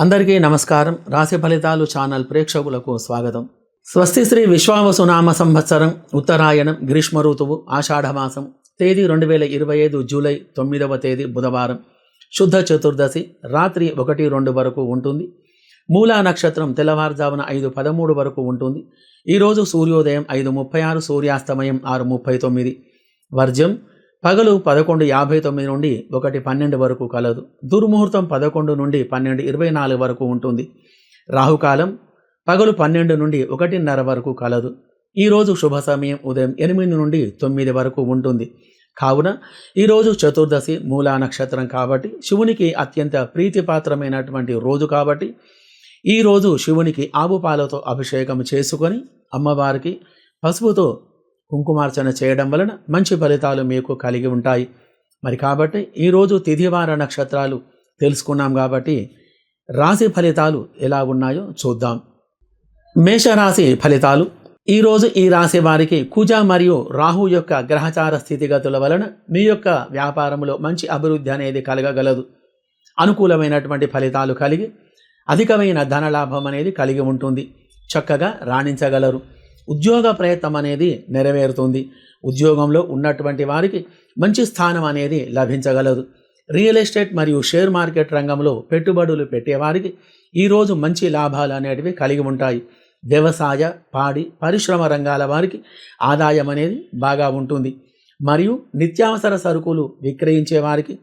అందరికీ నమస్కారం. రాశి ఫలితాలు ఛానల్ ప్రేక్షకులకు స్వాగతం. స్వస్తి శ్రీ విశ్వావసునామ సంవత్సరం ఉత్తరాయణం గ్రీష్మ ఋతువు ఆషాఢమాసం తేదీ రెండు వేల ఇరవై ఐదు జూలై తొమ్మిదవ తేదీ బుధవారం. శుద్ధ చతుర్దశి రాత్రి ఒకటి రెండు వరకు ఉంటుంది. మూలా నక్షత్రం తెల్లవారుజామున ఐదు పదమూడు వరకు ఉంటుంది. ఈరోజు సూర్యోదయం ఐదు ముప్పై ఆరు సూర్యాస్తమయం ఆరు ముప్పై తొమ్మిది. వర్జం పగలు పదకొండు యాభై తొమ్మిది నుండి ఒకటి పన్నెండు వరకు కలదు. దుర్ముహూర్తం పదకొండు నుండి పన్నెండు ఇరవై నాలుగు వరకు ఉంటుంది. రాహుకాలం పగలు పన్నెండు నుండి ఒకటిన్నర వరకు కలదు. ఈరోజు శుభ సమయం ఉదయం ఎనిమిది నుండి తొమ్మిది వరకు ఉంటుంది. కావున ఈరోజు చతుర్దశి మూలా నక్షత్రం కాబట్టి శివునికి అత్యంత ప్రీతిపాత్రమైనటువంటి రోజు కాబట్టి ఈరోజు శివునికి ఆవు పాలతో అభిషేకం చేసుకొని అమ్మవారికి పసుపుతో కుంకుమార్చన చేయడం వలన మంచి ఫలితాలు మీకు కలిగి ఉంటాయి. మరి కాబట్టి ఈరోజు తిథివార నక్షత్రాలు తెలుసుకున్నాం కాబట్టి రాశి ఫలితాలు ఎలా ఉన్నాయో చూద్దాం. మేషరాశి ఫలితాలు. ఈరోజు ఈ రాశి వారికి కుజ మరియు రాహు యొక్క గ్రహచార స్థితిగతుల వలన మీ యొక్క వ్యాపారంలో మంచి అభివృద్ధి అనేది కలగగలదు. అనుకూలమైనటువంటి ఫలితాలు కలిగి అధికమైన ధనలాభం అనేది కలిగి ఉంటుంది. చక్కగా రాణించగలరు. ఉద్యోగ ప్రయత్నం అనేది నెరవేరుతుంది. ఉద్యోగంలో ఉన్నటువంటి వారికి మంచి స్థానం అనేది లభించగలదు. రియల్ ఎస్టేట్ మరియు షేర్ మార్కెట్ రంగంలో పెట్టుబడులు పెట్టేవారికి ఈరోజు మంచి లాభాలు అనేటివి కలిగి ఉంటాయి. వ్యవసాయ పాడి పరిశ్రమ రంగాల వారికి ఆదాయం అనేది బాగా ఉంటుంది. మరియు నిత్యావసర సరుకులు విక్రయించే వారికి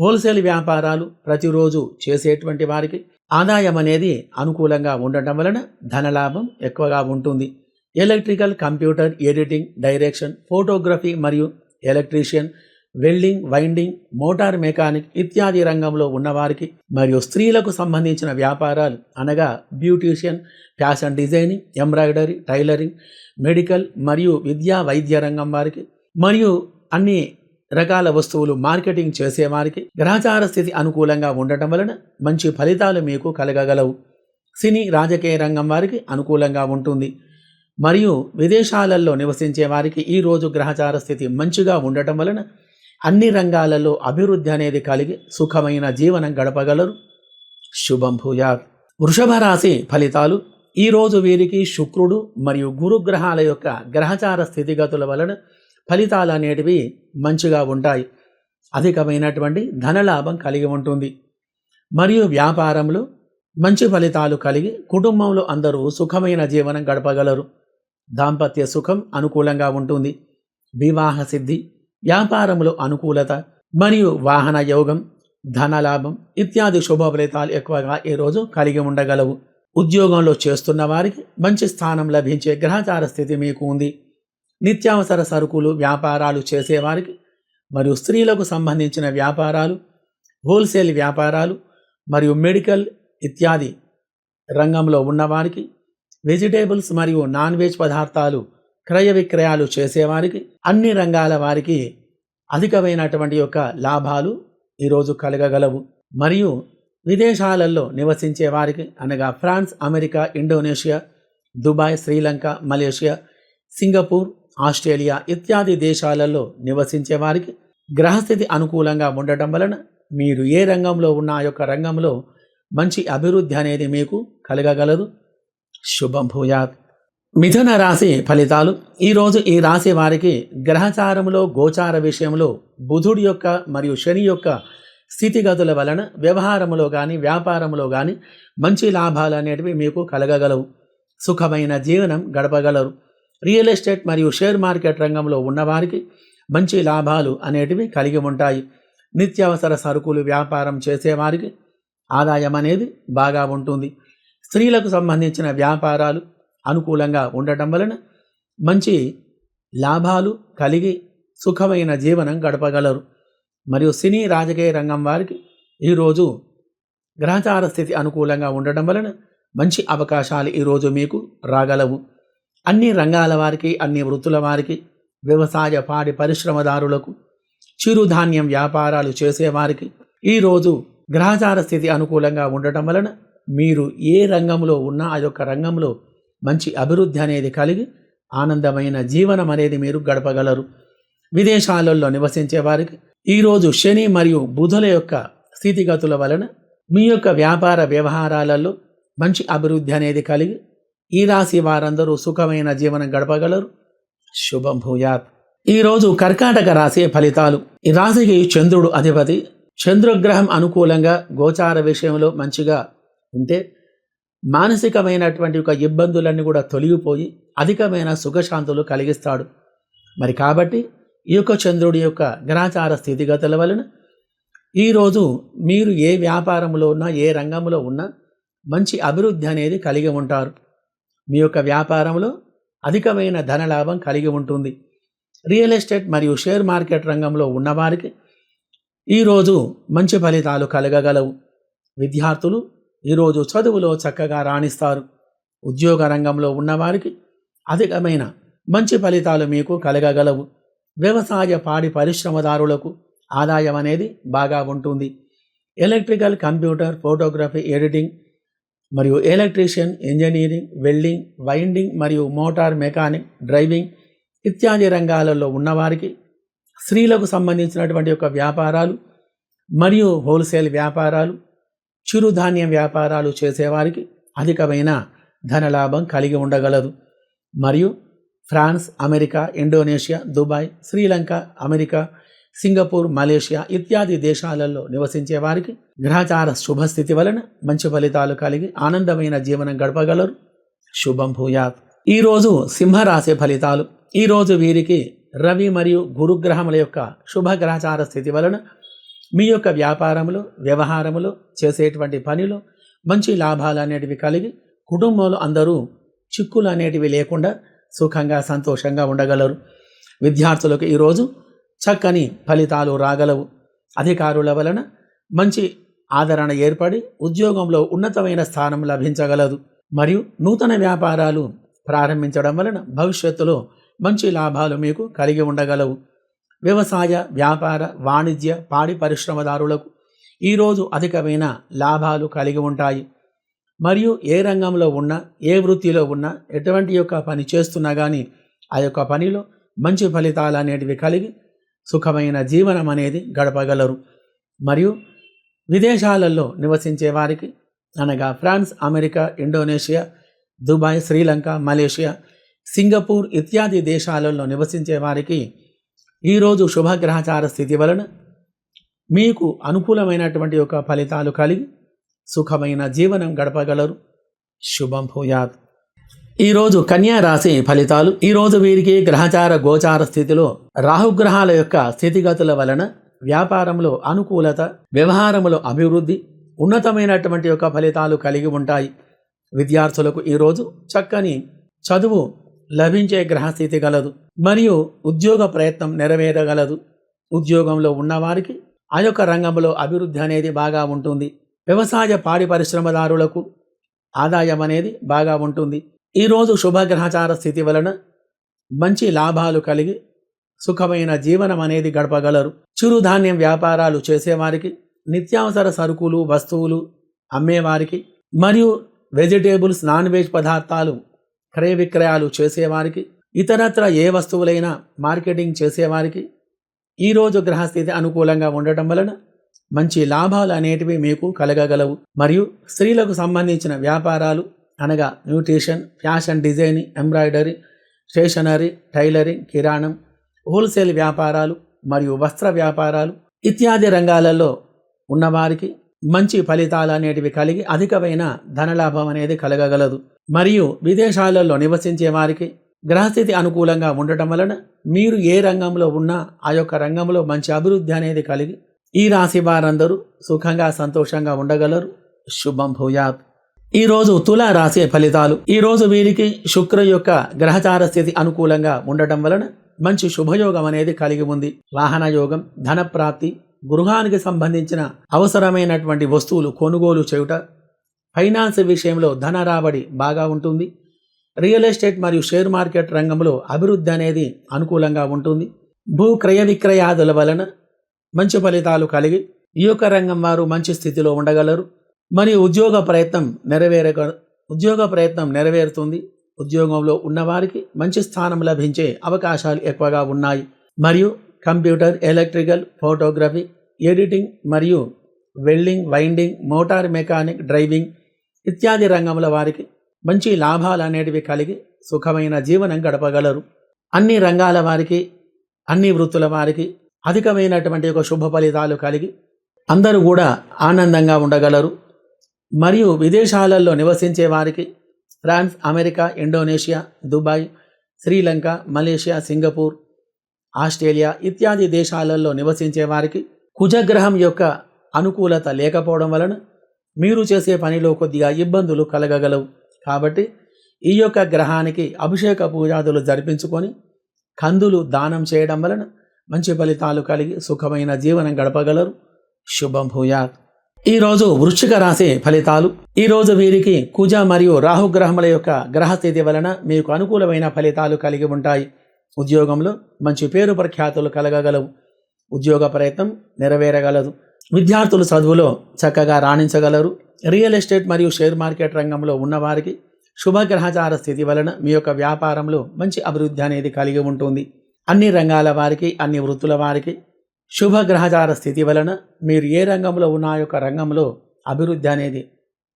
హోల్సేల్ వ్యాపారాలు ప్రతిరోజు చేసేటువంటి వారికి ఆదాయం అనేది అనుకూలంగా ఉండటం వలన ధనలాభం ఎక్కువగా ఉంటుంది. Electrical computer editing direction photography మరియు electrician welding winding motor mechanic ఇత్యాది రంగంలో ఉన్నవారికి మరియు స్త్రీలకు సంబంధించిన వ్యాపారాలు అనగా beautician fashion designing embroidery tailoring medical మరియు విద్యా వైద్య రంగం వారికి మరియు అన్ని రకాల వస్తువులు మార్కెటింగ్ చేసేవారికి గ్రహచార స్థితి అనుకూలంగా ఉండటం వలన మంచి ఫలితాలు మీకు కలగగలవు. సినీ రాజకీయ రంగం వారికి అనుకూలంగా ఉంటుంది. మరియు విదేశాలలో నివసించే వారికి ఈరోజు గ్రహచార స్థితి మంచిగా ఉండటం వలన అన్ని రంగాలలో అభివృద్ధి అనేది కలిగి సుఖమైన జీవనం గడపగలరు. శుభం భూయాత్. వృషభ రాశి ఫలితాలు ఈరోజు వీరికి శుక్రుడు మరియు గురుగ్రహాల యొక్క గ్రహచార స్థితిగతుల వలన ఫలితాలు అనేటివి మంచిగా ఉంటాయి. అధికమైనటువంటి ధనలాభం కలిగి ఉంటుంది. మరియు వ్యాపారంలో మంచి ఫలితాలు కలిగి కుటుంబంలో అందరూ సుఖమైన జీవనం గడపగలరు. దాంపత్య సుఖం అనుకూలంగా ఉంటుంది. వివాహ సిద్ధి వ్యాపారంలో అనుకూలత మరియు వాహన యోగం ధనలాభం ఇత్యాది శుభ ఫలితాలు ఎక్కువగా ఈరోజు కలిగి ఉండగలవు. ఉద్యోగంలో చేస్తున్న వారికి మంచి స్థానం లభించే గ్రహచార స్థితి మీకు ఉంది. నిత్యావసర సరుకులు వ్యాపారాలు చేసేవారికి మరియు స్త్రీలకు సంబంధించిన వ్యాపారాలు హోల్సేల్ వ్యాపారాలు మరియు మెడికల్ ఇత్యాది రంగంలో ఉన్నవారికి వెజిటేబుల్స్ మరియు నాన్ వెజ్ పదార్థాలు క్రయ విక్రయాలు చేసేవారికి అన్ని రంగాల వారికి అధికమైనటువంటి యొక్క లాభాలు ఈరోజు కలగగలవు. మరియు విదేశాలలో నివసించే వారికి అనగా France America Indonesia Dubai Sri Lanka Malaysia Singapore Australia ఇత్యాది దేశాలలో నివసించే వారికి గ్రహస్థితి అనుకూలంగా ఉండటం వలన మీరు ఏ రంగంలో ఉన్న ఆ యొక్క రంగంలో మంచి అభివృద్ధి అనేది మీకు కలగగలదు. శుభం భూయాత్. మిథున రాశి ఫలితాలు. ఈరోజు ఈ రాశి వారికి గ్రహచారములో గోచార విషయంలో బుధుడి యొక్క మరియు శని యొక్క స్థితిగతుల వలన వ్యవహారములో కానీ వ్యాపారంలో కానీ మంచి లాభాలు అనేటివి మీకు కలగగలవు. సుఖమైన జీవనం గడపగలరు. రియల్ ఎస్టేట్ మరియు షేర్ మార్కెట్ రంగంలో ఉన్నవారికి మంచి లాభాలు అనేటివి కలిగి ఉంటాయి. నిత్యావసర సరుకులు వ్యాపారం చేసేవారికి ఆదాయం అనేది బాగా ఉంటుంది. స్త్రీలకు సంబంధించిన వ్యాపారాలు అనుకూలంగా ఉండటం వలన మంచి లాభాలు కలిగి సుఖమైన జీవనం గడపగలరు. మరియు సినీ రాజకీయ రంగం వారికి ఈరోజు గ్రహచార స్థితి అనుకూలంగా ఉండటం వలన మంచి అవకాశాలు ఈరోజు మీకు రాగలవు. అన్ని రంగాల వారికి అన్ని వృత్తుల వారికి వ్యవసాయ పాడి పరిశ్రమదారులకు చిరుధాన్యం వ్యాపారాలు చేసేవారికి ఈరోజు గ్రహచార స్థితి అనుకూలంగా ఉండటం వలన మీరు ఏ రంగంలో ఉన్నా ఆ యొక్క రంగంలో మంచి అభివృద్ధి అనేది కలిగి ఆనందమైన జీవనం అనేది మీరు గడపగలరు. విదేశాలలో నివసించే వారికి ఈరోజు శని మరియు బుధుల యొక్క స్థితిగతుల వలన మీ యొక్క వ్యాపార వ్యవహారాలలో మంచి అభివృద్ధి అనేది కలిగి ఈ రాశి వారందరూ సుఖమైన జీవనం గడపగలరు. శుభం భూయాత్. ఈరోజు కర్కాటక రాశి ఫలితాలు. ఈ రాశికి చంద్రుడు అధిపతి. చంద్రగ్రహం అనుకూలంగా గోచార విషయంలో మంచిగా ఉంటే మానసికమైనటువంటి ఒక ఇబ్బందులన్నీ కూడా తొలగిపోయి అధికమైన సుఖశాంతులు కలిగిస్తాడు. మరి కాబట్టి ఈ యొక్క చంద్రుడి యొక్క గ్రహచార స్థితిగతుల వలన ఈరోజు మీరు ఏ వ్యాపారంలో ఉన్నా ఏ రంగంలో ఉన్నా మంచి అభివృద్ధి అనేది కలిగి ఉంటారు. మీ యొక్క వ్యాపారంలో అధికమైన ధనలాభం కలిగి ఉంటుంది. రియల్ ఎస్టేట్ మరియు షేర్ మార్కెట్ రంగంలో ఉన్నవారికి ఈరోజు మంచి ఫలితాలు కలగగలవు. విద్యార్థులు ఈరోజు చదువులో చక్కగా రాణిస్తారు. ఉద్యోగ రంగంలో ఉన్నవారికి అధికమైన మంచి ఫలితాలు మీకు కలగగలవు. వ్యవసాయ పాడి పరిశ్రమదారులకు ఆదాయం అనేది బాగా ఉంటుంది. ఎలక్ట్రికల్ కంప్యూటర్ ఫోటోగ్రఫీ ఎడిటింగ్ మరియు ఎలక్ట్రీషియన్ ఇంజనీరింగ్ వెల్డింగ్ వైండింగ్ మరియు మోటార్ మెకానిక్ డ్రైవింగ్ ఇత్యాది రంగాలలో ఉన్నవారికి స్త్రీలకు సంబంధించినటువంటి యొక్క వ్యాపారాలు మరియు హోల్సేల్ వ్యాపారాలు చిరుధాన్యం వ్యాపారాలు చేసేవారికి అధికమైన ధనలాభం కలిగి ఉండగలదు. మరియు France America Indonesia Dubai Sri Lanka America Singapore Malaysia ఇత్యాది దేశాలలో నివసించే వారికి గ్రహచార శుభస్థితి వలన మంచి ఫలితాలు కలిగి ఆనందమైన జీవనం గడపగలరు. శుభం భూయాత్. ఈరోజు సింహరాశి ఫలితాలు. ఈరోజు వీరికి రవి మరియు గురుగ్రహముల యొక్క శుభ గ్రహచార స్థితి వలన మీ యొక్క వ్యాపారములు వ్యవహారములు చేసేటువంటి పనిలో మంచి లాభాలు అనేటివి కలిగి కుటుంబంలో అందరూ చిక్కులు అనేటివి లేకుండా సుఖంగా సంతోషంగా ఉండగలరు. విద్యార్థులకు ఈరోజు చక్కని ఫలితాలు రాగలవు. అధికారుల వలన మంచి ఆదరణ ఏర్పడి ఉద్యోగంలో ఉన్నతమైన స్థానం లభించగలదు. మరియు నూతన వ్యాపారాలు ప్రారంభించడం వలన భవిష్యత్తులో మంచి లాభాలు మీకు కలిగి ఉండగలవు. వ్యవసాయ వ్యాపార వాణిజ్య పాడి పరిశ్రమదారులకు ఈరోజు అధికమైన లాభాలు కలిగి ఉంటాయి. మరియు ఏ రంగంలో ఉన్నా ఏ వృత్తిలో ఉన్నా ఎటువంటి యొక్క పని చేస్తున్నా కానీ ఆ యొక్క పనిలో మంచి ఫలితాలు అనేటివి కలిగి సుఖమైన జీవనం అనేది గడపగలరు. మరియు విదేశాలలో నివసించే వారికి అనగా France America Indonesia Dubai Sri Lanka Malaysia Singapore ఇత్యాది దేశాలలో నివసించే వారికి ఈరోజు శుభగ్రహచార స్థితి వలన మీకు అనుకూలమైనటువంటి యొక్క ఫలితాలు కలిగి సుఖమైన జీవనం గడపగలరు. శుభం భూయాత్. ఈరోజు కన్యా రాశి ఫలితాలు ఈరోజు వీరికి గ్రహచార గోచార స్థితిలో రాహుగ్రహాల యొక్క స్థితిగతుల వలన వ్యాపారంలో అనుకూలత వ్యవహారములో అభివృద్ధి ఉన్నతమైనటువంటి యొక్క ఫలితాలు కలిగి ఉంటాయి. విద్యార్థులకు ఈరోజు చక్కని చదువు లభించే గ్రహస్థితి గలదు. మరియు ఉద్యోగ ప్రయత్నం నెరవేరగలదు. ఉద్యోగంలో ఉన్నవారికి ఆ యొక్క రంగంలో అభివృద్ధి అనేది బాగా ఉంటుంది. వ్యవసాయ పాడి పరిశ్రమదారులకు ఆదాయం అనేది బాగా ఉంటుంది. ఈరోజు శుభగ్రహచార స్థితి వలన మంచి లాభాలు కలిగి సుఖమైన జీవనం అనేది గడపగలరు. చిరుధాన్యం వ్యాపారాలు చేసేవారికి నిత్యావసర సరుకులు వస్తువులు అమ్మేవారికి మరియు వెజిటేబుల్స్ నాన్ వెజ్ పదార్థాలు క్రయ విక్రయాలు చేసేవారికి ఇతరత్ర ఏ వస్తువులైనా మార్కెటింగ్ చేసేవారికి ఈరోజు గ్రహస్థితి అనుకూలంగా ఉండటం వలన మంచి లాభాలు అనేటివి మీకు కలగగలవు. మరియు స్త్రీలకు సంబంధించిన వ్యాపారాలు అనగా nutrition fashion designing embroidery stationery tailoring కిరాణం హోల్సేల్ వ్యాపారాలు మరియు వస్త్ర వ్యాపారాలు ఇత్యాది రంగాలలో ఉన్నవారికి మంచి ఫలితాలు అనేటివి కలిగి అధికమైన ధనలాభం అనేది కలగగలదు. మరియు విదేశాలలో నివసించే వారికి గ్రహస్థితి అనుకూలంగా ఉండటం వలన మీరు ఏ రంగంలో ఉన్నా ఆ యొక్క రంగంలో మంచి అభివృద్ధి అనేది కలిగి ఈ రాశి వారందరూ సుఖంగా సంతోషంగా ఉండగలరు. శుభం భూయాత్. ఈరోజు తుల రాశి ఫలితాలు. ఈరోజు వీరికి శుక్ర యొక్క గ్రహచార స్థితి అనుకూలంగా ఉండటం వలన మంచి శుభయోగం అనేది కలిగి ఉంది. వాహన యోగం ధన ప్రాప్తి గృహానికి సంబంధించిన అవసరమైనటువంటి వస్తువులు కొనుగోలు చేయుట ఫైనాన్స్ విషయంలో ధన రాబడి బాగా ఉంటుంది. రియల్ ఎస్టేట్ మరియు షేర్ మార్కెట్ రంగంలో అభివృద్ధి అనేది అనుకూలంగా ఉంటుంది. భూ క్రయ విక్రయాదుల వలన మంచి ఫలితాలు కలిగి ఈ యొక్క రంగం వారు మంచి స్థితిలో ఉండగలరు. మరియు ఉద్యోగ ప్రయత్నం నెరవేర ఉద్యోగ ప్రయత్నం నెరవేరుతుంది. ఉద్యోగంలో ఉన్నవారికి మంచి స్థానం లభించే అవకాశాలు ఎక్కువగా ఉన్నాయి. మరియు కంప్యూటర్ ఎలక్ట్రికల్ ఫోటోగ్రఫీ ఎడిటింగ్ మరియు welding winding motor mechanic driving ఇత్యాది రంగముల వారికి మంచి లాభాలు అనేటివి కలిగి సుఖమైన జీవనం గడపగలరు. అన్ని రంగాల వారికి అన్ని వృత్తుల వారికి అధికమైనటువంటి ఒక శుభ ఫలితాలు కలిగి అందరూ కూడా ఆనందంగా ఉండగలరు. మరియు విదేశాలలో నివసించే వారికి France America Indonesia Dubai Sri Lanka Malaysia Singapore Australia ఇత్యాది దేశాలలో నివసించే వారికి కుజగ్రహం యొక్క అనుకూలత లేకపోవడం వలన మీరు చేసే పనిలో కొద్దిగా ఇబ్బందులు కలగగలవు. కాబట్టి ఈ యొక్క గ్రహానికి అభిషేక పూజాదులు జరిపించుకొని కందులు దానం చేయడం వలన మంచి ఫలితాలు కలిగి సుఖమైన జీవనం గడపగలరు. శుభం భూయాత్. ఈరోజు వృశ్చిక రాశి ఫలితాలు. ఈరోజు వీరికి కుజ మరియు రాహుగ్రహముల యొక్క గ్రహస్థితి వలన మీకు అనుకూలమైన ఫలితాలు కలిగి ఉంటాయి. ఉద్యోగంలో మంచి పేరు ప్రఖ్యాతులు కలగగలవు. ఉద్యోగ ప్రయత్నం నెరవేరగలదు. విద్యార్థులు చదువులో చక్కగా రాణించగలరు. రియల్ ఎస్టేట్ మరియు షేర్ మార్కెట్ రంగంలో ఉన్నవారికి శుభగ్రహచార స్థితి వలన మీ యొక్క వ్యాపారంలో మంచి అభివృద్ధి అనేది కలిగి ఉంటుంది. అన్ని రంగాల వారికి అన్ని వృత్తుల వారికి శుభగ్రహచార స్థితి వలన మీరు ఏ రంగంలో ఉన్న యొక్క రంగంలో అభివృద్ధి అనేది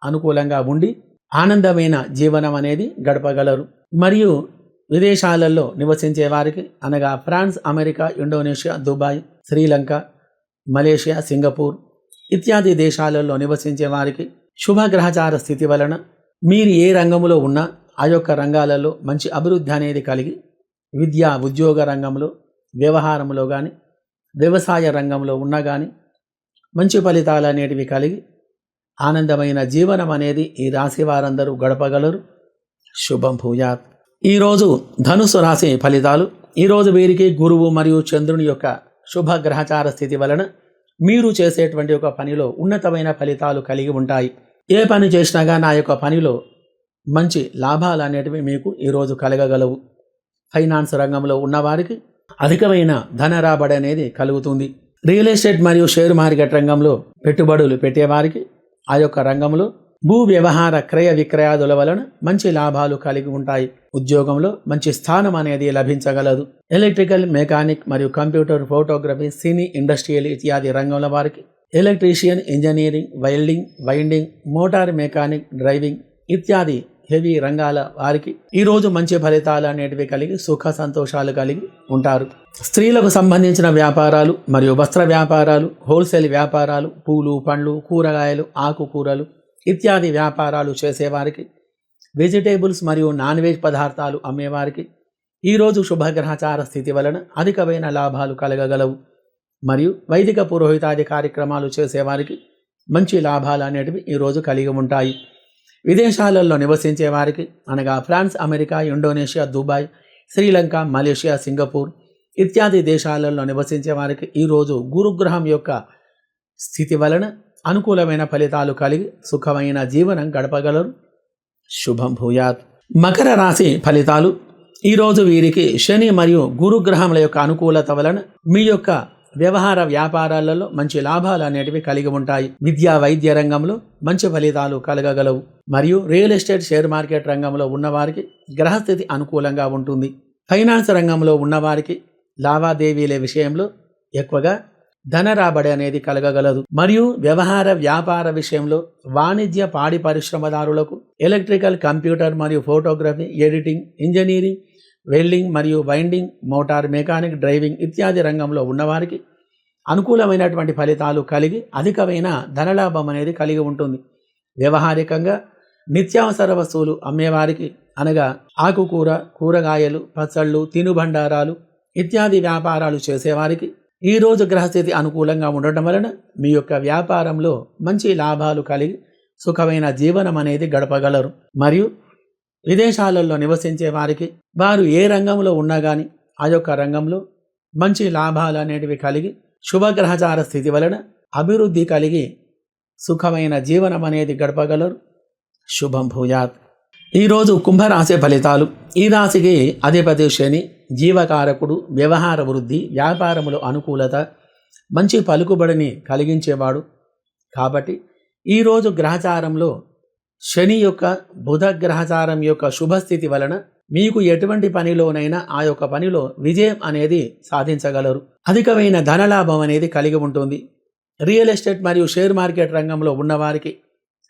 అనుకూలంగా ఉండి ఆనందమైన జీవనం అనేది గడపగలరు. మరియు విదేశాలలో నివసించే వారికి అనగా France America Indonesia Dubai Sri Lanka Malaysia Singapore ఇత్యాది దేశాలలో నివసించే వారికి శుభగ్రహచార స్థితి వలన మీరు ఏ రంగంలో ఉన్నా ఆ యొక్క రంగాలలో మంచి అభివృద్ధి అనేది కలిగి విద్యా ఉద్యోగ రంగంలో వ్యవహారంలో కానీ వ్యవసాయ రంగంలో ఉన్నా కానీ మంచి ఫలితాలు అనేటివి కలిగి ఆనందమైన జీవనం అనేది ఈ రాశి వారందరూ గడపగలరు. శుభం భూయాత్. ఈరోజు ధనుసు రాశి ఫలితాలు ఈరోజు వీరికి గురువు మరియు చంద్రుని యొక్క శుభ గ్రహచార స్థితి వలన మీరు చేసేటువంటి ఒక పనిలో ఉన్నతమైన ఫలితాలు కలిగి ఉంటాయి. ఏ పని చేసినాగా నా యొక్క పనిలో మంచి లాభాలు అనేటివి మీకు ఈరోజు కలగగలవు. ఫైనాన్స్ రంగంలో ఉన్నవారికి అధికమైన ధన రాబడి అనేది కలుగుతుంది. రియల్ ఎస్టేట్ మరియు షేర్ మార్కెట్ రంగంలో పెట్టుబడులు పెట్టేవారికి ఆ యొక్క రంగంలో భూ వ్యవహార క్రయ విక్రయాదుల వలన మంచి లాభాలు కలిగి ఉంటాయి. ఉద్యోగంలో మంచి స్థానం అనేది లభించగలదు. ఎలక్ట్రికల్ మెకానిక్ మరియు కంప్యూటర్ ఫోటోగ్రఫీ సినీ ఇండస్ట్రియల్ ఇత్యాది రంగంలో వారికి electrician engineering welding winding motor mechanic driving ఇత్యాది హెవీ రంగాల వారికి ఈరోజు మంచి ఫలితాలు అనేటివి కలిగి సుఖ సంతోషాలు కలిగి ఉంటారు. స్త్రీలకు సంబంధించిన వ్యాపారాలు మరియు వస్త్ర వ్యాపారాలు హోల్సేల్ వ్యాపారాలు పూలు పండ్లు కూరగాయలు ఆకుకూరలు ఇత్యాది వ్యాపారాలు చేసేవారికి వెజిటేబుల్స్ మరియు నాన్ వెజ్ పదార్థాలు అమ్మేవారికి ఈరోజు శుభగ్రహచార స్థితి వలన అధికమైన లాభాలు కలగగలవు. మరియు వైదిక పురోహితాది కార్యక్రమాలు చేసేవారికి మంచి లాభాలు అనేటివి ఈరోజు కలిగి ఉంటాయి. విదేశాలలో నివసించే వారికి అనగా France America Indonesia Dubai Sri Lanka Malaysia Singapore ఇత్యాది దేశాలలో నివసించే వారికి ఈరోజు గురుగ్రహం యొక్క స్థితి వలన అనుకూలమైన ఫలితాలు కలిగి సుఖమైన జీవనం గడపగలరు. శుభం భూయాత్. మకర రాశి ఫలితాలు. ఈరోజు వీరికి శని మరియు గురుగ్రహముల యొక్క అనుకూలత వలన మీ యొక్క వ్యవహార వ్యాపారాలలో మంచి లాభాలు అనేటివి కలిగి ఉంటాయి. విద్యా వైద్య రంగంలో మంచి ఫలితాలు కలగగలవు. మరియు రియల్ ఎస్టేట్ షేర్ మార్కెట్ రంగంలో ఉన్నవారికి గ్రహస్థితి అనుకూలంగా ఉంటుంది. ఫైనాన్స్ రంగంలో ఉన్నవారికి లావాదేవీల విషయంలో ఎక్కువగా ధన రాబడి అనేది కలగగలదు. మరియు వ్యవహార వ్యాపార విషయంలో వాణిజ్య పాడి పరిశ్రమదారులకు ఎలక్ట్రికల్ కంప్యూటర్ మరియు ఫోటోగ్రఫీ ఎడిటింగ్ ఇంజనీరింగ్ వెల్డింగ్ మరియు వైండింగ్ మోటార్ మెకానిక్ డ్రైవింగ్ ఇత్యాది రంగంలో ఉన్నవారికి అనుకూలమైనటువంటి ఫలితాలు కలిగి అధికమైన ధనలాభం అనేది కలిగి ఉంటుంది. వ్యవహారికంగా నిత్యావసర వస్తువులు అమ్మేవారికి అనగా ఆకుకూర కూరగాయలు పచ్చళ్ళు తినుబండారాలు ఇత్యాది వ్యాపారాలు చేసేవారికి ఈరోజు గ్రహస్థితి అనుకూలంగా ఉండటం వలన మీ యొక్క వ్యాపారంలో మంచి లాభాలు కలిగి సుఖమైన జీవనం అనేది గడపగలరు. మరియు విదేశాలలో నివసించే వారికి వారు ఏ రంగంలో ఉన్నా కానీ ఆ యొక్క రంగంలో మంచి లాభాలు అనేటివి కలిగి శుభగ్రహచార స్థితి వలన అభివృద్ధి కలిగి సుఖమైన జీవనం అనేది గడపగలరు. శుభం భూయాత్. ఈరోజు కుంభరాశి ఫలితాలు. ఈ రాశికి అధిపతి శని జీవకారకుడు వ్యవహార వృద్ధి వ్యాపారములు అనుకూలత మంచి పలుకుబడిని కలిగించేవాడు. కాబట్టి ఈరోజు గ్రహచారంలో శని యొక్క బుధ గ్రహచారం యొక్క శుభస్థితి వలన మీకు ఎటువంటి పనిలోనైనా ఆ యొక్క పనిలో విజయం అనేది సాధించగలరు. అధికమైన ధనలాభం అనేది కలిగి ఉంటుంది. రియల్ ఎస్టేట్ మరియు షేర్ మార్కెట్ రంగంలో ఉన్నవారికి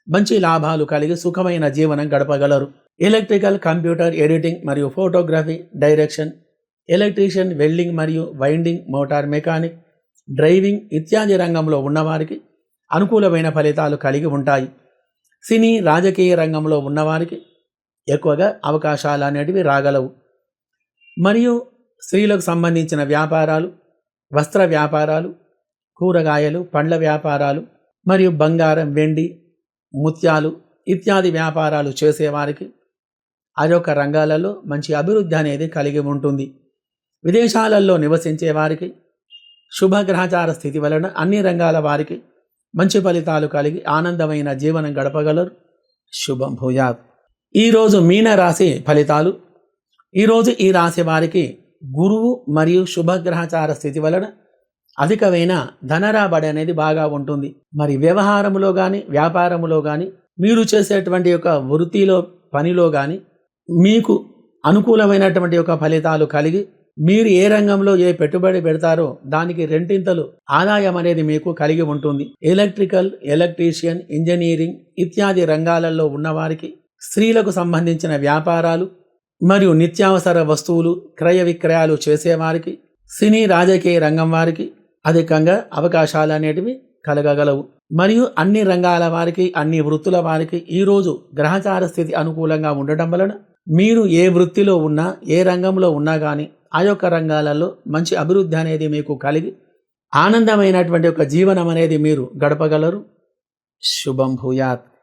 మంచి లాభాలు కలిగి సుఖమైన జీవనం గడపగలరు. ఎలక్ట్రికల్ కంప్యూటర్ ఎడిటింగ్ మరియు ఫోటోగ్రఫీ డైరెక్షన్ ఎలక్ట్రీషియన్ వెల్డింగ్ మరియు వైండింగ్ మోటార్ మెకానిక్ డ్రైవింగ్ ఇత్యాది రంగంలో ఉన్నవారికి అనుకూలమైన ఫలితాలు కలిగి ఉంటాయి. సినీ రాజకీయ రంగంలో ఉన్నవారికి ఎక్కువగా అవకాశాలు అనేటివి రాగలవు. మరియు స్త్రీలకు సంబంధించిన వ్యాపారాలు వస్త్ర వ్యాపారాలు కూరగాయలు పండ్ల వ్యాపారాలు మరియు బంగారం వెండి ముత్యాలు ఇత్యాది వ్యాపారాలు చేసేవారికి ఆ యొక్క రంగాలలో మంచి అభివృద్ధి అనేది కలిగి ఉంటుంది. విదేశాలలో నివసించే వారికి శుభగ్రహచార స్థితి వలన అన్ని రంగాల వారికి మంచి ఫలితాలు కలిగి ఆనందమైన జీవనం గడపగలరు. శుభం భూయాత్. ఈరోజు మీనరాశి ఫలితాలు. ఈరోజు ఈ రాశి వారికి గురువు మరియు శుభగ్రహచార స్థితి వలన అధికమైన ధనరాబడి అనేది బాగా ఉంటుంది. మరి వ్యవహారములో కానీ వ్యాపారములో కానీ మీరు చేసేటువంటి యొక్క వృత్తిలో పనిలో కానీ మీకు అనుకూలమైనటువంటి యొక్క ఫలితాలు కలిగి మీరు ఏ రంగంలో ఏ పెట్టుబడి పెడతారో దానికి రెండింతలు ఆదాయం అనేది మీకు కలిగి ఉంటుంది. ఎలక్ట్రికల్ ఎలక్ట్రీషియన్ ఇంజనీరింగ్ ఇత్యాది రంగాలలో ఉన్నవారికి స్త్రీలకు సంబంధించిన వ్యాపారాలు మరియు నిత్యావసర వస్తువులు క్రయ విక్రయాలు చేసేవారికి సినీ రాజకీయ రంగం వారికి అధికంగా అవకాశాలు అనేటివి కలగగలవు. మరియు అన్ని రంగాల వారికి అన్ని వృత్తుల వారికి ఈరోజు గ్రహచార స్థితి అనుకూలంగా ఉండటం వలన మీరు ఏ వృత్తిలో ఉన్నా ఏ రంగంలో ఉన్నా కానీ ఆ యొక్క రంగాలలో మంచి అభివృద్ధి అనేది మీకు కలిగి ఆనందమైనటువంటి ఒక జీవనం అనేది మీరు గడపగలరు. శుభం భూయాత్.